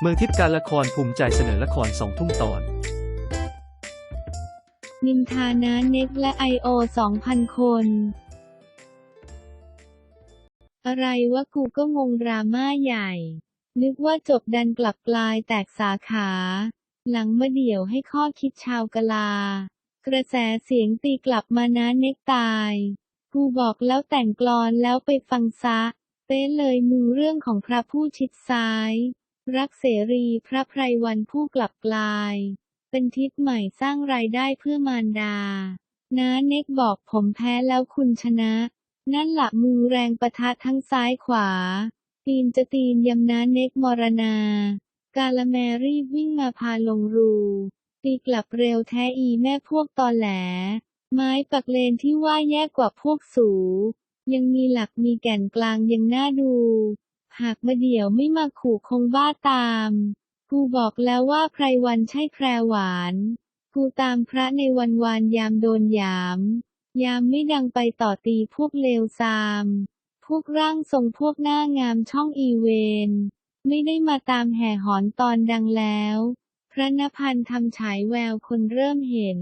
เมืองทิพย์การละครภูมิใจเสนอละครสองทุ่มตอน นินทานะเน็กและไอโอ2,000คน อะไรวะกูก็งงดราม่าใหญ่ นึกว่าจบดันกลับกลายแตกสาขา หลังมาเดี่ยวให้ข้อคิดชาวกลา กระแสเสียงตีกลับมานะเน็กตาย กูบอกแล้วแต่งกลอนแล้วไปฟังซะ เต้เลยมึงเรื่องของพระผู้ชิดซ้าย รักเสรีพระไพรวันผู้กลับกลาย เป็นทิศใหม่สร้างรายได้เพื่อมารดาน้าเน็กบอกผมแพ้แล้วคุณชนะ นั่นหละมือแรงประทะทั้งซ้ายขวา ตีนจะตีนยำน้าเน็กมรณา กาละแมรีบวิ่งมาพาลงรูตีกลับเร็วแท้อีแม่พวกตอแหล ไม้ปักเลนที่ว่าแย่กว่าพวกสู ยังมีหลักมีแก่นกลางยังน่าดู หากมาเดี่ยวไม่มาขู่คงบ้าตาม กูบอกแล้วว่าไพรวันใช่แพรหวาน กูตามพระในวันวานยามโดนยาม ยามไม่ดังไปต่อตีพวกเลวซาม พวกร่างทรงพวกหน้างามช่องอีเวน ไม่ได้มาตามแห่หอนตอนดังแล้ว พระนพันธ์ทำฉายแววคนเริ่มเห็น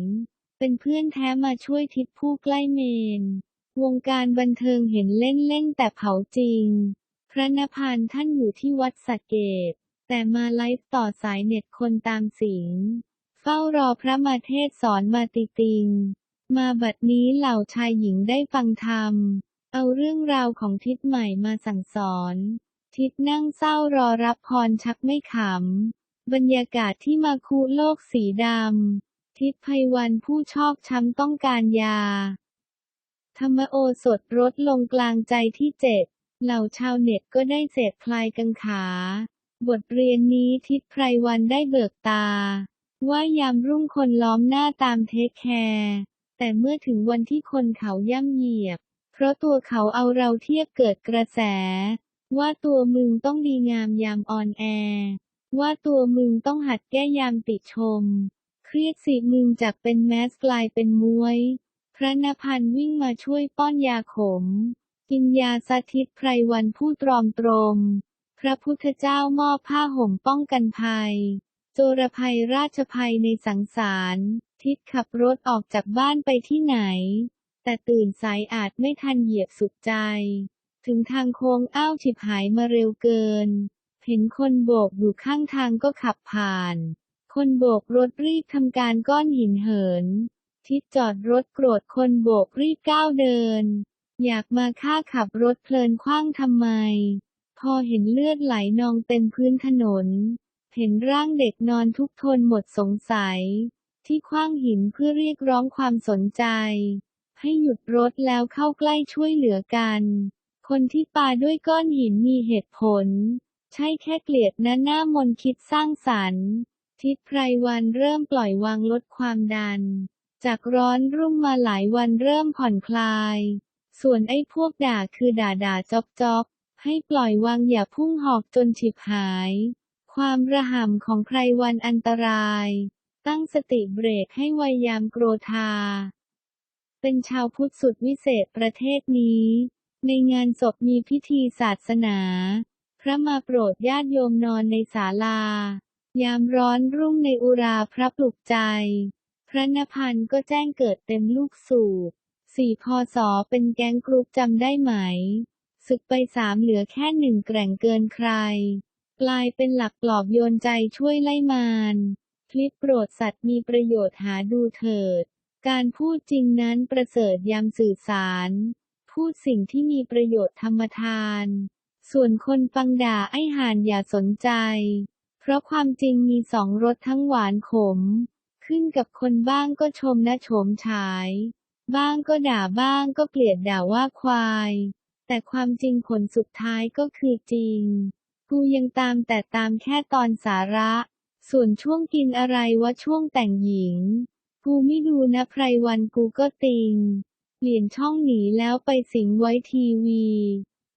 เป็นเพื่อนแท้มาช่วยทิศผู้ใกล้เมน วงการบันเทิงเห็นเล่นเล่นแต่เผาจริง พระนพันธ์ท่านอยู่ที่วัดสะเกตแต่มาไลฟ์ต่อสายเน็ตคนตามสิง เฝ้ารอพระมาเทศสอนมาติติง มาบัดนี้เหล่าชายหญิงได้ฟังธรรม เอาเรื่องราวของทิศใหม่มาสั่งสอน ทิศนั่งเศร้ารอรับพรชักไม่ขำ บรรยากาศที่มาคูโลกสีดำ ทิศไพวันผู้ชอบช้ำต้องการยา ธรรมโอสถลดลงกลางใจที่เจ็บ เหล่าชาวเน็ตก็ได้เสพพลายกังขา บทเรียนนี้ทิศไพรวันได้เบิกตา ว่ายามรุ่งคนล้อมหน้าตามเทคแคร์แต่เมื่อถึงวันที่คนเขาย่ำเหยียบ เพราะตัวเขาเอาเราเทียบเกิดกระแส ว่าตัวมึงต้องดีงามยามออนแอร์ว่าตัวมึงต้องหัดแก้ยามติชม เครียดสิมึงจากเป็นแมสกลายเป็นมวย พระนพันวิ่งมาช่วยป้อนยาขม กินยาสาธิตไพรวันผู้ตรอมตรม พระพุทธเจ้ามอบผ้าห่มป้องกันภัย โจรภัยราชภัยในสังสาร ทิศขับรถออกจากบ้านไปที่ไหน แต่ตื่นสายอาจไม่ทันเหยียบสุดใจ ถึงทางโค้งอ้าวฉิบหายมาเร็วเกิน เห็นคนโบกอยู่ข้างทางก็ขับผ่าน คนโบกรถรีบทำการก้อนหินเหิน ทิศจอดรถโกรธคนโบกรีบก้าวเดิน อยากมาฆ่าขับรถเพลินคว้างทำไม พอเห็นเลือดไหลนองเต็มพื้นถนน เห็นร่างเด็กนอนทุกทนหมดสงสัย ที่คว้างหินเพื่อเรียกร้องความสนใจ ให้หยุดรถแล้วเข้าใกล้ช่วยเหลือกัน คนที่ปาด้วยก้อนหินมีเหตุผล ใช่แค่เกลียดนะหน้ามนคิดสร้างสรรค์ทิศไพรวันเริ่มปล่อยวางลดความดัน จากร้อนรุ่มมาหลายวันเริ่มผ่อนคลาย ส่วนไอ้พวกด่าคือด่าด่าจอบจอบให้ปล่อยวางอย่าพุ่งหอกจนฉิบหาย ความระห่ำของไพรวันอันตราย ตั้งสติเบรกให้ไวยามโกรธา เป็นชาวพุทธสุดวิเศษประเทศนี้ ในงานศพมีพิธีศาสนา พระมาโปรดญาติโยมนอนในศาลา ยามร้อนรุ่งในอุราพระปลุกใจ พระนพันธ์ก็แจ้งเกิดเต็มลูกสูบ สี่พศเป็นแก๊งกรุ๊ปจำได้ไหม ศึกไปสามเหลือแค่หนึ่งแกร่งเกินใคร กลายเป็นหลักปลอบโยนใจช่วยไล่มารคลิปโปรดสัตว์มีประโยชน์หาดูเถิด การพูดจริงนั้นประเสริฐยามสื่อสาร พูดสิ่งที่มีประโยชน์ธรรมทาน ส่วนคนฟังด่าไอ้ห่านอย่าสนใจ เพราะความจริงมีสองรสทั้งหวานขม ขึ้นกับคนบ้างก็ชมนะโฉมฉาย บ้างก็ด่าบ้างก็เกลียดด่าว่าควาย แต่ความจริงผลสุดท้ายก็คือจริง กูยังตามแต่ตามแค่ตอนสาระ ส่วนช่วงกินอะไรวะช่วงแต่งหญิง กูไม่ดูนะไพรวันกูก็ติง เปลี่ยนช่องหนีแล้วไปสิงไว้ทีวี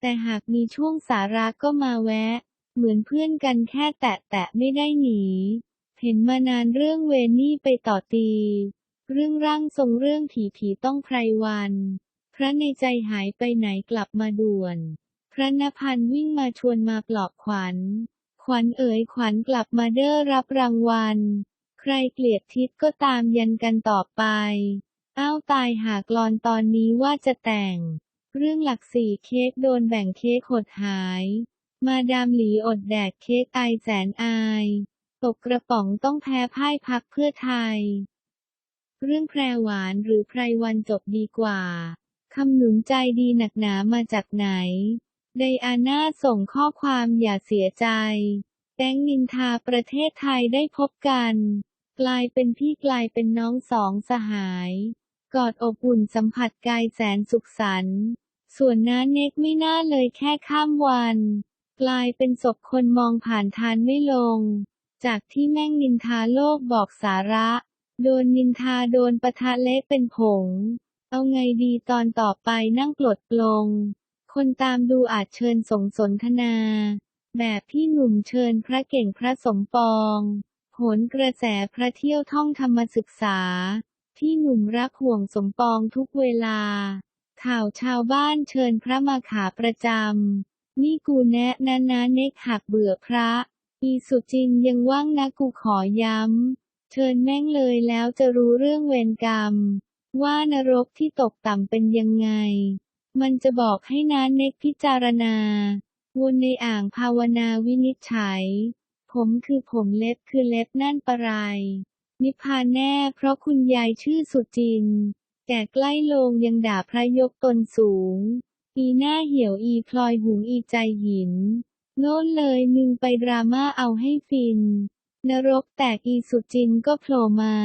แต่หากมีช่วงสาระก็มาแวะ เหมือนเพื่อนกันแค่แตะแตะไม่ได้หนี เห็นมานานเรื่องเวนี่ไปต่อตี เรื่องร่างทรงเรื่องผีผีต้องไพรวัน พระในใจหายไปไหนกลับมาด่วน พระนพันธ์วิ่งมาชวนมาปลอบขวัญควัญเอ๋ยขวัญกลับมาเด้อรับรางวัล ใครเกลียดทิศก็ตามยันกันต่อไป อ้าวตายหากลอนตอนนี้ว่าจะแต่ง เรื่องหลักสี่เค้กโดนแบ่งเค้กหดหาย มาดามหลีอดแดกเค้กไอแสนอาย ตกกระป๋องต้องแพ้พ่ายพักเพื่อไทย เรื่องแพรหวานหรือไพรวันจบดีกว่า คำหนุนใจดีหนักหนามาจากไหน ไดอาน่าส่งข้อความอย่าเสียใจ แก๊งนินทาประเทศไทยได้พบกัน กลายเป็นพี่กลายเป็นน้องสองสหาย กอดอบอุ่นสัมผัสกายแสนสุขสันต์ ส่วนน้าเน็กไม่น่าเลยแค่ข้ามวัน กลายเป็นศพคนมองผ่านทานไม่ลง จากที่แม่งนินทาโลกบอกสาระ โดนนินทาโดนปะทะเละเป็นผง เอาไงดีตอนต่อไปนั่งปลดปลง คนตามดูอาจเชิญสงสนทนา แบบพี่หนุ่มเชิญพระเก่งพระสมปองโหนกระแสพระเที่ยวท่องธรรมศึกษาพี่หนุ่มรักห่วงสมปองทุกเวลา ข่าวชาวบ้านเชิญพระมาขาประจำ นี่กูแนะนะนะเน็กหักเบื่อพระ อีสุจินยังว่างนะกูขอย้ำ เชิญแม่งเลยแล้วจะรู้เรื่องเวรกรรม ว่านรกที่ตกต่ำเป็นยังไง มันจะบอกให้น้าเน็กพิจารณา วนในอ่างภาวนาวินิจฉัย ผมคือผมเล็บคือเล็บนั่นปะไรนิพพานแน่เพราะคุณยายชื่อสุจินแก่ใกล้โลงยังด่าพระยกตนสูง อีหน้าเหี่ยวอีพลอยหุงอีใจหิน โน่นเลยมึงไปดราม่าเอาให้ฟิน นรกแตกอีสุจินก็โผล่มา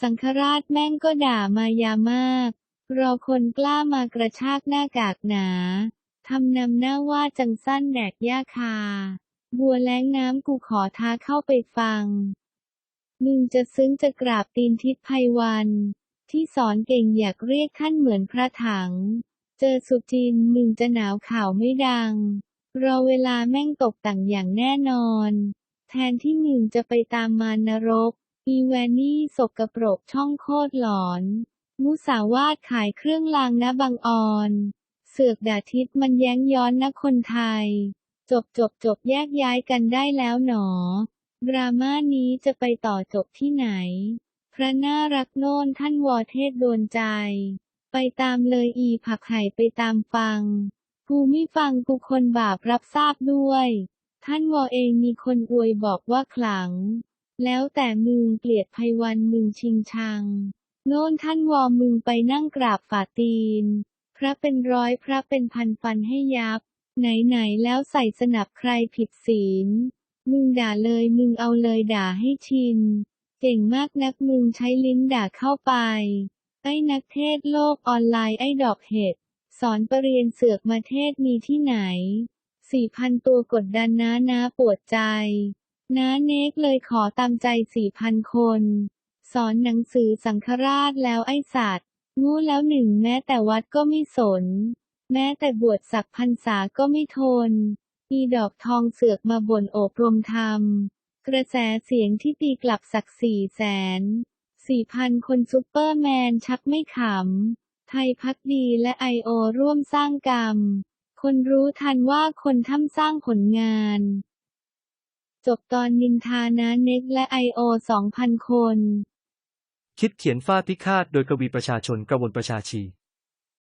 สังฆราชแม่งก็ด่ามายามาก รอคนกล้ามากระชากหน้ากากหนา ทำนำหน้าว่าจังสั้นแดกย่าคา บัวแล้งน้ำกูขอท้าเข้าไปฟัง มึงจะซึ้งจะกราบตีนทิศไพวัน ที่สอนเก่งอยากเรียกท่านเหมือนพระถัง เจอสุจินมึงจะหนาวข่าวไม่ดัง รอเวลาแม่งตกต่างอย่างแน่นอน ทนที่มึงจะไปตามมารนรก อีแวนนี่สกปรกช่องโคตรหลอน มุสาวาทขายเครื่องรางนะบางออนเสือกดาทิศมันแย้งย้อนนะคนไทย จบจบจบแยกย้ายกันได้แล้วหนอ ดราม่านี้จะไปต่อจบที่ไหน พระน่ารักโน่นท่านวอเทศโดนใจ ไปตามเลยอีผักไห่ไปตามฟังกูไม่ฟังกูคนบาปรับทราบด้วย ท่านวอเองมีคนอวยบอกว่าขลัง แล้วแต่มึงเกลียดไพวันมึงชิงชัง โน่นท่านวอมึงไปนั่งกราบฝ่าตีน พระเป็นร้อยพระเป็นพันฟันให้ยับ ไหนๆแล้วใส่สนับใครผิดศีล มึงด่าเลยมึงเอาเลยด่าให้ชิน เก่งมากนักมึงใช้ลิ้นด่าเข้าไป ไอ้นักเทศโลกออนไลน์ไอ้ดอกเห็ด สอนประเรียนเสือกมาเทศมีที่ไหน สี่พันตัวกดดันนะนะปวดใจน้าเนกเลยขอตามใจสี่พันคน สอนหนังสือสังฆราชแล้วไอสัตว์งูแล้วหนึ่งแม้แต่วัดก็ไม่สน แม้แต่บวชสักพรรษาก็ไม่ทน อีดอกทองเสือกมาบ่นโอบรมธรรม กระแสเสียงที่ตีกลับสักสี่แสนสี่พันคนซุปเปอร์แมนชักไม่ขำ ไทยพักดีและไอโอร่วมสร้างกรรม คนรู้ทันว่าคนทำสร้างผลงาน จบตอนนินทานะเน็กและไอโอสองพันคน คิดเขียนฟาดพิฆาตโดยกวีประชาชนกระวนประชาชี